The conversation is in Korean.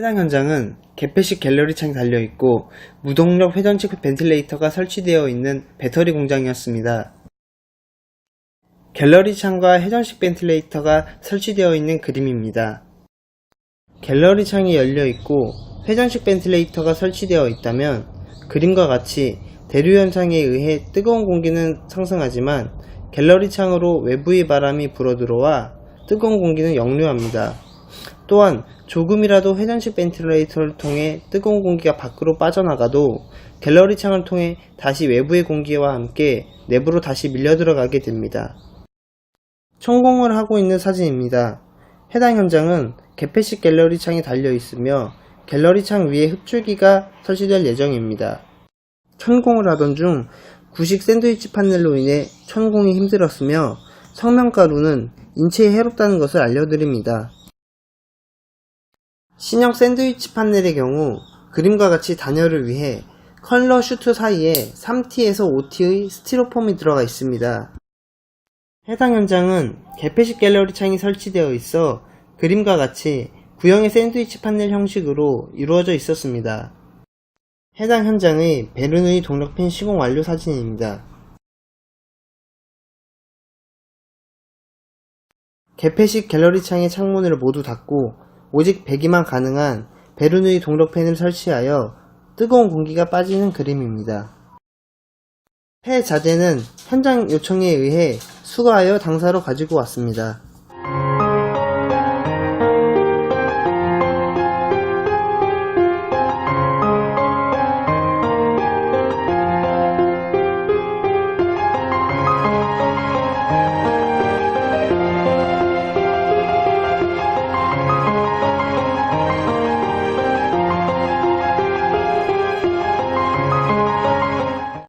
해당 현장은 개폐식 갤러리 창이 달려있고 무동력 회전식 벤틸레이터가 설치되어 있는 배터리 공장이었습니다. 갤러리 창과 회전식 벤틸레이터가 설치되어 있는 그림입니다. 갤러리 창이 열려 있고 회전식 벤틸레이터가 설치되어 있다면 그림과 같이 대류 현상에 의해 뜨거운 공기는 상승하지만 갤러리 창으로 외부의 바람이 불어들어와 뜨거운 공기는 역류합니다. 또한 조금이라도 회전식 벤틸레이터를 통해 뜨거운 공기가 밖으로 빠져나가도 갤러리 창을 통해 다시 외부의 공기와 함께 내부로 다시 밀려 들어가게 됩니다. 천공을 하고 있는 사진입니다. 해당 현장은 개폐식 갤러리 창이 달려 있으며 갤러리 창 위에 흡출기가 설치될 예정입니다. 천공을 하던 중 구식 샌드위치 판넬로 인해 천공이 힘들었으며 성면가루는 인체에 해롭다는 것을 알려드립니다. 신형 샌드위치 판넬의 경우 그림과 같이 단열을 위해 컬러 슈트 사이에 3T에서 5T의 스티로폼이 들어가 있습니다. 해당 현장은 개폐식 갤러리 창이 설치되어 있어 그림과 같이 구형의 샌드위치 판넬 형식으로 이루어져 있었습니다. 해당 현장의 베르누이 동력팬 시공 완료 사진입니다. 개폐식 갤러리 창의 창문을 모두 닫고 오직 배기만 가능한 베르누이 동력팬을 설치하여 뜨거운 공기가 빠지는 그림입니다. 폐 자재는 현장 요청에 의해 수거하여 당사로 가지고 왔습니다.